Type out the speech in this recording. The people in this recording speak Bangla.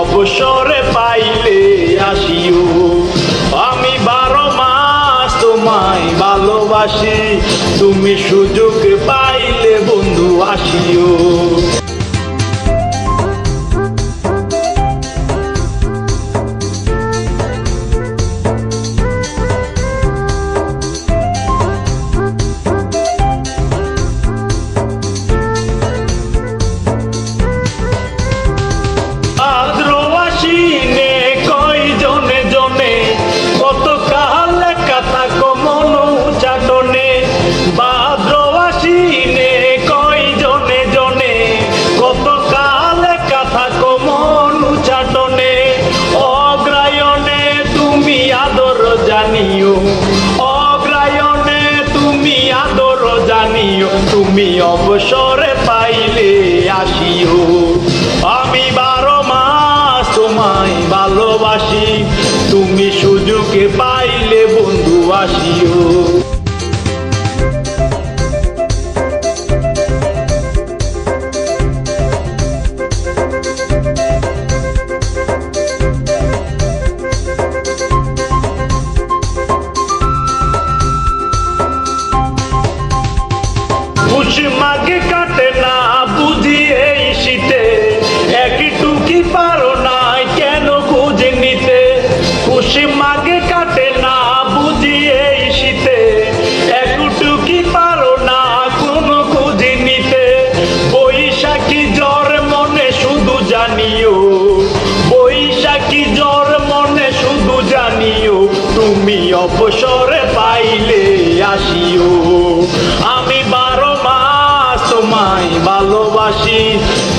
অবসরে পাইলে আসিও। আমি বারো মাস তোমায় ভালোবাসি তুমি সুযোগ পাইলে বন্ধু আসিও। আদর জানিও। অগ্রায়ণে তুমি আদর জানিও, তুমি অবসরে পাইলে আসিও। আমি বারো মাস তোমায় ভালোবাসি, তুমি মাগে কাটে না এই শীতে। পারো না বৈশাখী জ্বর মনে শুধু জানিও। বৈশাখী জ্বর মনে শুধু জানিও। তুমি অবসরে